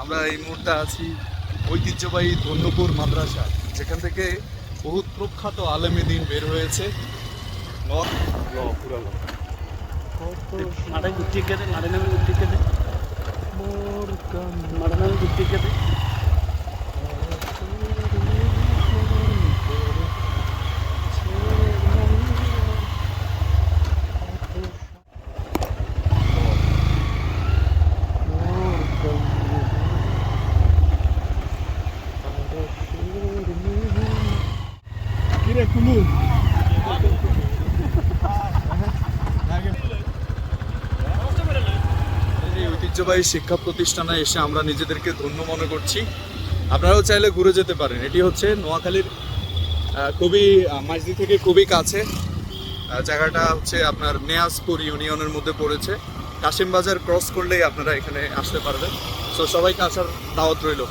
আমরা এই মুহূর্তে আছি ঐতিহ্যবাহী ধন্যপুর মাদ্রাসা। যেখান থেকে বহুত প্রখ্যাত আলেমী দিন বের হয়েছে। কেটে মাঠে ঘুরতে গেছে মাঠে নামে ঘুরতে গেছে মাঠে নামে ঘুরতে গেছে কিরে কুলু ঐতিহ্যবাহী শিক্ষা প্রতিষ্ঠানে এসে আমরা নিজেদেরকে ধন্য মনে করছি। আপনারাও চাইলে ঘুরে যেতে পারেন। এটি হচ্ছে নোয়াখালীর খুবই মাঝদি থেকে খুবই কাছে। জায়গাটা হচ্ছে আপনার নেয়াজপুর ইউনিয়নের মধ্যে পড়েছে। কাশিম বাজার ক্রস করলেই আপনারা এখানে আসতে পারবেন। তো সবাইকে আসার দাওয়াত রইল।